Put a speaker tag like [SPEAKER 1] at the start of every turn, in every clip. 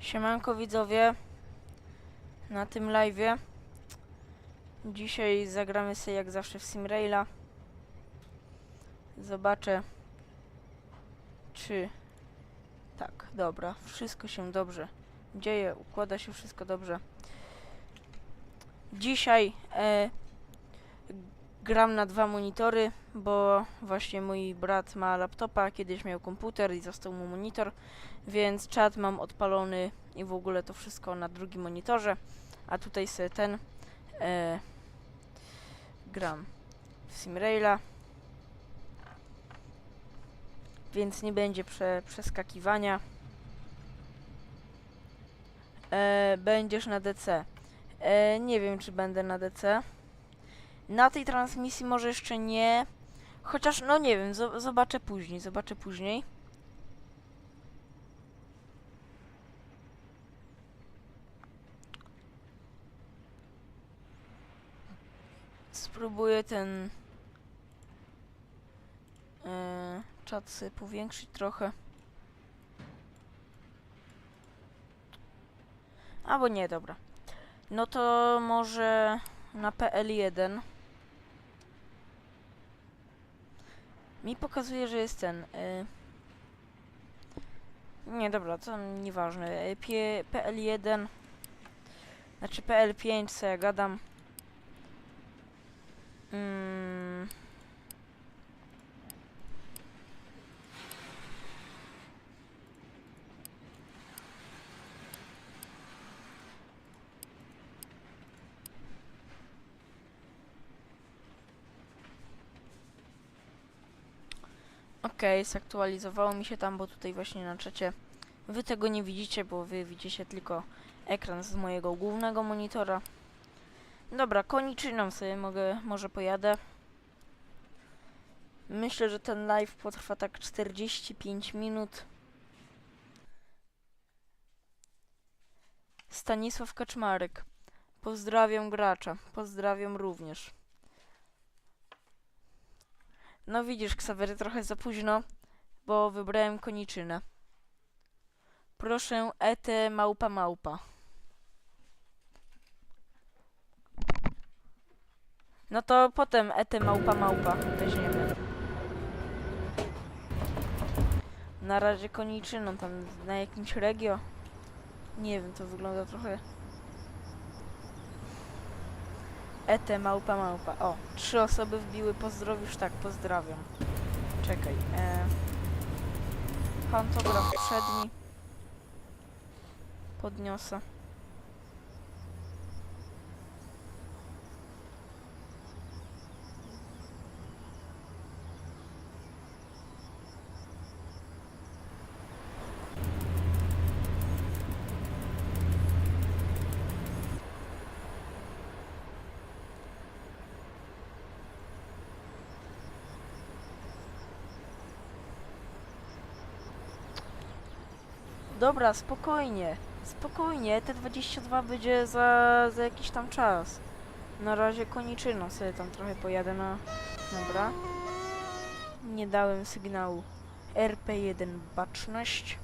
[SPEAKER 1] Siemanko widzowie na tym live'ie. Dzisiaj zagramy sobie jak zawsze w Simraila. Zobaczę czy tak, dobra, wszystko się dobrze dzieje, układa się wszystko dobrze. Dzisiaj e, gram na dwa monitory, bo właśnie mój brat ma laptopa, kiedyś miał komputer i został mu monitor, więc czat mam odpalony i w ogóle to wszystko na drugim monitorze, a tutaj sobie ten e, gram w Simraila, więc nie będzie prze, przeskakiwania. E, będziesz na DC. E, nie wiem, czy będę na DC. Na tej transmisji może jeszcze nie. Chociaż, no nie wiem, zo- zobaczę później, zobaczę później. Spróbuję ten e, czat powiększyć trochę. Albo nie, dobra. No to może na PL1. Mi pokazuje, że jest ten. Y... Nie, dobra, to nieważne. Y, P- PL1. Znaczy PL5, co ja gadam. Mm. Okej, zaktualizowało mi się tam, bo tutaj właśnie na czacie wy tego nie widzicie, bo wy widzicie tylko ekran z mojego głównego monitora. Dobra, koniczyną sobie mogę, może pojadę. Myślę, że ten live potrwa tak 45 minut. Stanisław Kaczmarek. Pozdrawiam gracza. Pozdrawiam również. No widzisz, Ksawery, trochę za późno, bo wybrałem koniczynę. Proszę, ete małpa małpa. No to potem ete małpa małpa weźmiemy. Na razie koniczyną, tam na jakimś regio. Nie wiem, to wygląda trochę... Ete małpa małpa. O, trzy osoby wbiły, pozdrowisz? Tak, pozdrawiam. Czekaj. E... Pantograf przedni. Podniosę. Dobra, spokojnie. Spokojnie, T22 będzie za, za jakiś tam czas. Na razie koniczyną sobie tam trochę pojadę na... Dobra. Nie dałem sygnału. RP1 baczność.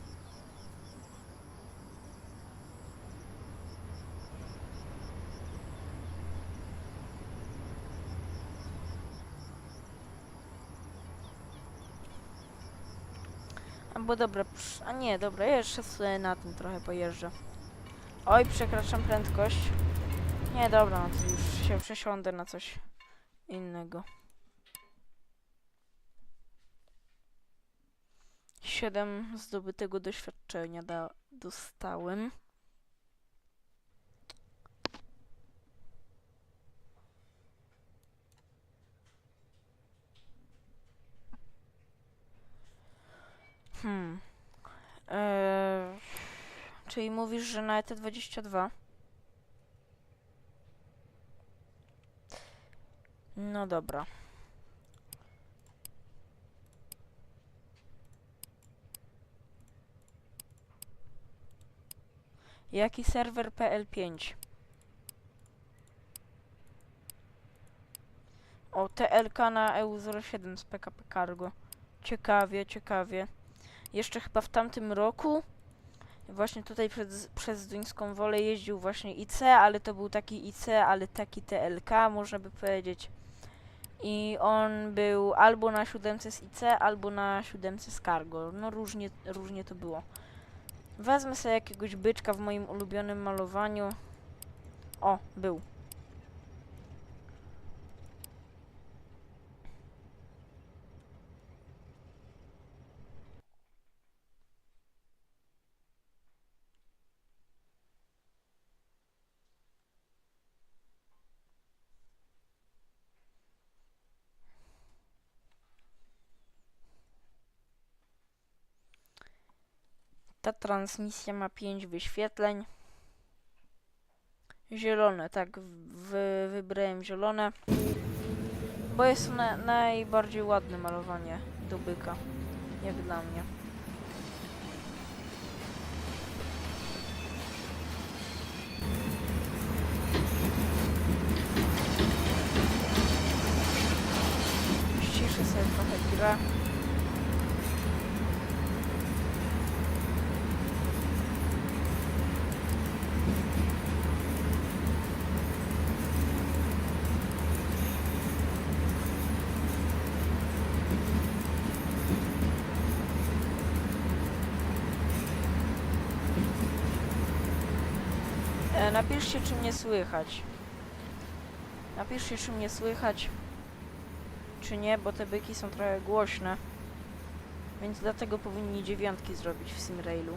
[SPEAKER 1] Albo dobra, a nie, dobra, ja jeszcze sobie na tym trochę pojeżdżę. Oj, przekraczam prędkość. Nie, dobra, no to już się przesiądę na coś innego. Siedem zdobytego doświadczenia da dostałem. Czyli mówisz, że na ET22? No dobra. Jaki serwer PL5? O, TLK na EU07 z PKP Cargo. Ciekawie, ciekawie. Jeszcze chyba w tamtym roku Właśnie tutaj przez, przez Duńską Wolę jeździł właśnie IC, ale to był taki IC, ale taki TLK, można by powiedzieć. I on był albo na siódemce z IC, albo na siódemce z Cargo. No różnie, różnie to było. Wezmę sobie jakiegoś byczka w moim ulubionym malowaniu. O, był. Ta transmisja ma 5 wyświetleń. Zielone, tak, wy, wybrałem zielone. Bo jest na, najbardziej ładne malowanie do byka, jak dla mnie. Ściszę sobie trochę grę. Napiszcie, czy mnie słychać. Napiszcie, czy mnie słychać, czy nie, bo te byki są trochę głośne. Więc dlatego powinni dziewiątki zrobić w Simrailu.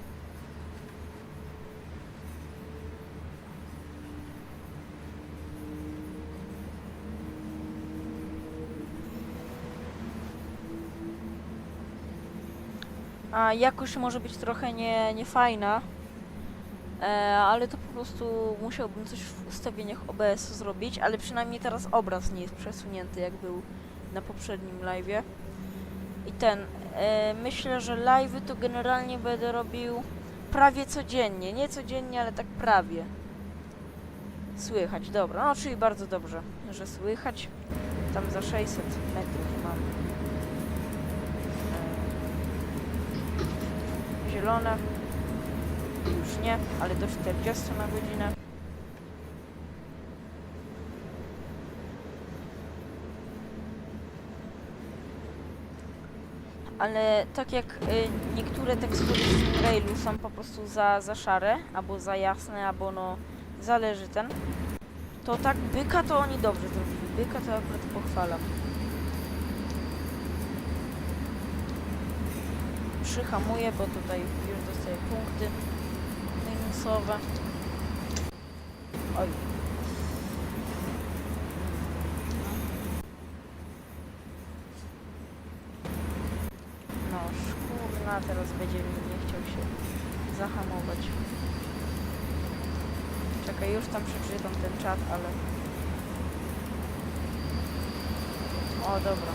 [SPEAKER 1] A jakość może być trochę nie, niefajna, ale to po prostu musiałbym coś w ustawieniach OBS zrobić, ale przynajmniej teraz obraz nie jest przesunięty, jak był na poprzednim live'ie. I ten, e, myślę, że live'y to generalnie będę robił prawie codziennie, nie codziennie, ale tak prawie. Słychać, dobra, no czyli bardzo dobrze, że słychać. Tam za 600 metrów mam e, zielone. Już nie, ale do 40 na godzinę. Ale tak jak y, niektóre tekstury w Railu są po prostu za, za szare, albo za jasne, albo no zależy ten, to tak byka to oni dobrze zrobili. Byka to akurat pochwalam. Przyhamuję, bo tutaj już dostaję punkty minusowe. Oj. No, szkurna, teraz będzie mi nie chciał się zahamować. Czekaj, już tam przeczytam ten czat, ale... O, dobra.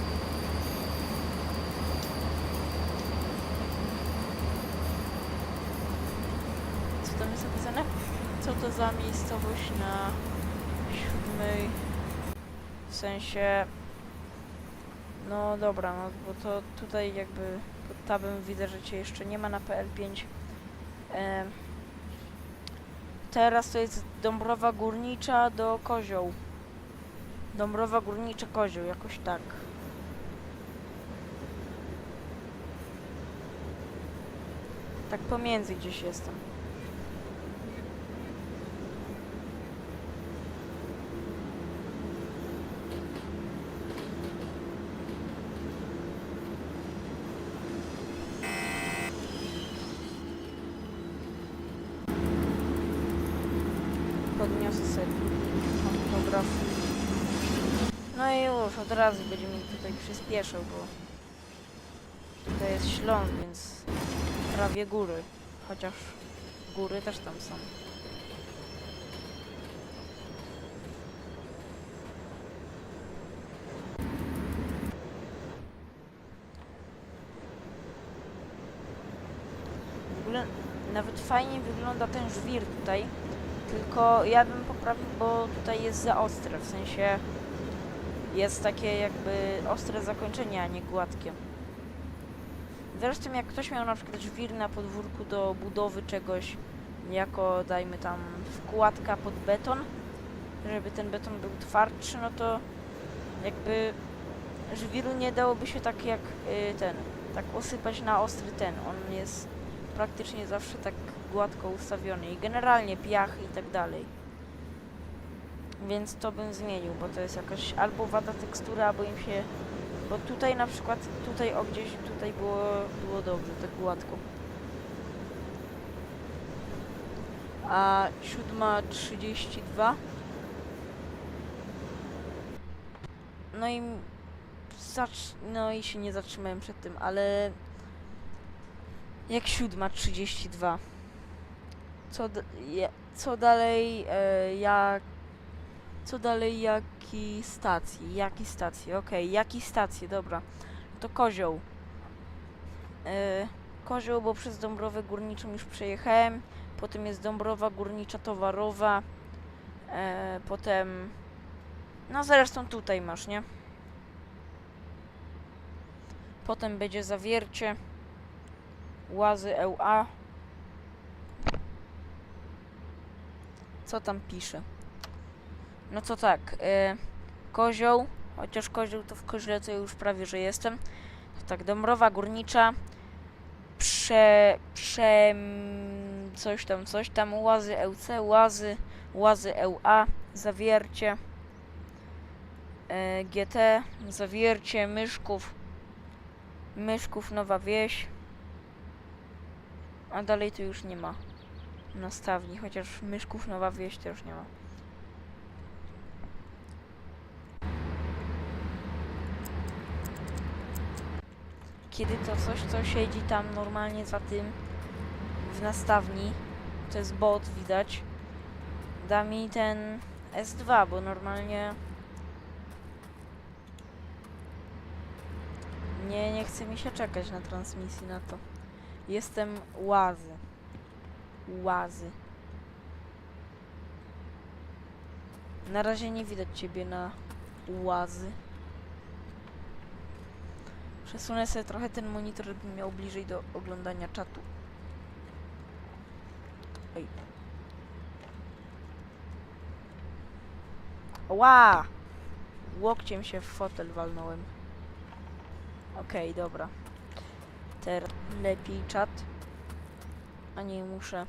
[SPEAKER 1] Co tam jest Co to za miejscowość na siódmej... W sensie... No dobra, no bo to tutaj jakby pod tabem widzę, że cię jeszcze nie ma na PL5. Em, teraz to jest Dąbrowa Górnicza do Kozioł. Dąbrowa Górnicza Kozioł, jakoś tak. Tak pomiędzy gdzieś jestem. Podniosę sobie. No i już, od razu będzie mi tutaj przyspieszał, bo tutaj jest Śląsk, więc prawie góry. Chociaż góry też tam są. W ogóle nawet fajnie wygląda ten żwir tutaj. Tylko ja bym poprawił, bo tutaj jest za ostre, w sensie jest takie jakby ostre zakończenie, a nie gładkie. Zresztą jak ktoś miał na przykład żwir na podwórku do budowy czegoś, jako dajmy tam wkładka pod beton, żeby ten beton był twardszy, no to jakby żwiru nie dałoby się tak jak y, ten, tak osypać na ostry ten. On jest praktycznie zawsze tak gładko ustawiony i generalnie piach i tak dalej. Więc to bym zmienił, bo to jest jakaś albo wada tekstury, albo im się... Bo tutaj na przykład, tutaj o gdzieś, tutaj było, było dobrze, tak gładko. A siódma 32. No i zacz... no i się nie zatrzymałem przed tym, ale jak siódma 32. Co, co dalej, e, jak co dalej, jaki stacji? Jaki stacji? Okej, jaki stacje, dobra. To kozioł. E, kozioł, bo przez Dąbrowę Górniczą już przejechałem. Potem jest Dąbrowa Górnicza Towarowa. E, potem... No zresztą tutaj masz, nie? Potem będzie Zawiercie. Łazy EUA. Co tam pisze? No to tak, y, kozioł, chociaż kozioł to w koźle to już prawie, że jestem. To tak, Dąbrowa Górnicza, prze, prze, coś tam, coś tam, łazy EUC, łazy, łazy EUA, zawiercie, y, GT, zawiercie, Myszków, Myszków, Nowa Wieś, a dalej to już nie ma nastawni, chociaż Myszków, Nowa Wieś też nie ma. kiedy to coś, co siedzi tam normalnie za tym w nastawni, to jest bot, widać, da mi ten S2, bo normalnie nie, nie chce mi się czekać na transmisji na to. Jestem łazy. Łazy. Na razie nie widać ciebie na łazy. Przesunę sobie trochę ten monitor, żebym miał bliżej do oglądania czatu. Oj. Ła! Łokciem się w fotel walnąłem. Okej, dobra. Lepiej czat. A nie muszę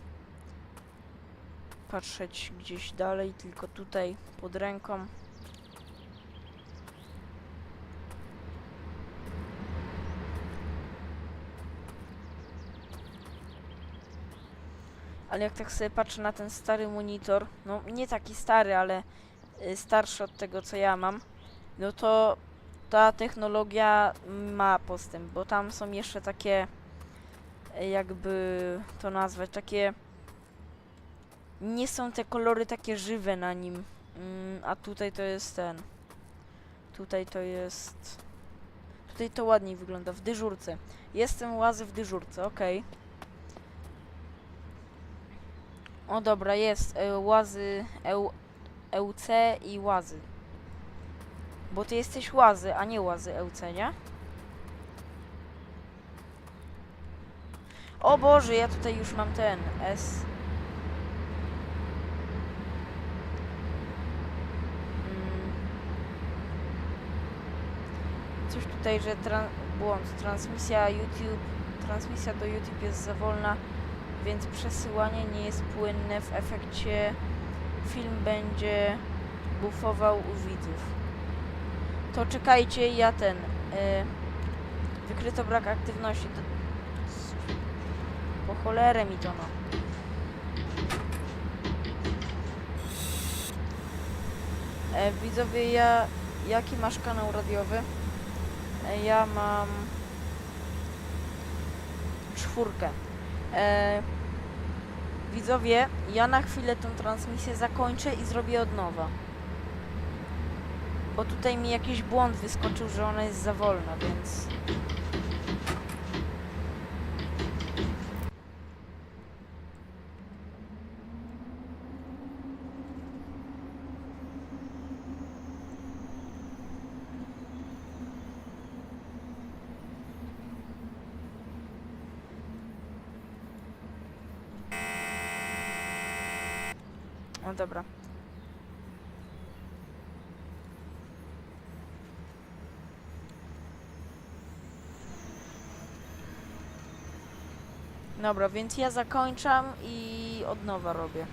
[SPEAKER 1] patrzeć gdzieś dalej, tylko tutaj pod ręką. Ale jak tak sobie patrzę na ten stary monitor, no nie taki stary, ale y, starszy od tego co ja mam, no to ta technologia ma postęp, bo tam są jeszcze takie, y, jakby to nazwać, takie nie są te kolory takie żywe na nim, mm, a tutaj to jest ten, tutaj to jest, tutaj to ładniej wygląda, w dyżurce. Jestem łazy w dyżurce, okej. O dobra, jest e, łazy EU, EUC i łazy. Bo ty jesteś łazy, a nie łazy EUC, nie? O Boże, ja tutaj już mam ten S. Mm. Coś tutaj, że tran błąd. Transmisja YouTube, transmisja do YouTube jest za wolna więc przesyłanie nie jest płynne. W efekcie film będzie bufował u widzów. To czekajcie, ja ten. Y, wykryto brak aktywności. To, po cholerę mi to no. E, widzowie, ja. Jaki masz kanał radiowy? E, ja mam. Czwórkę. E, widzowie, ja na chwilę tą transmisję zakończę i zrobię od nowa. Bo tutaj mi jakiś błąd wyskoczył, że ona jest za wolna, więc... No dobra. Dobra, więc ja zakończam i od nowa robię.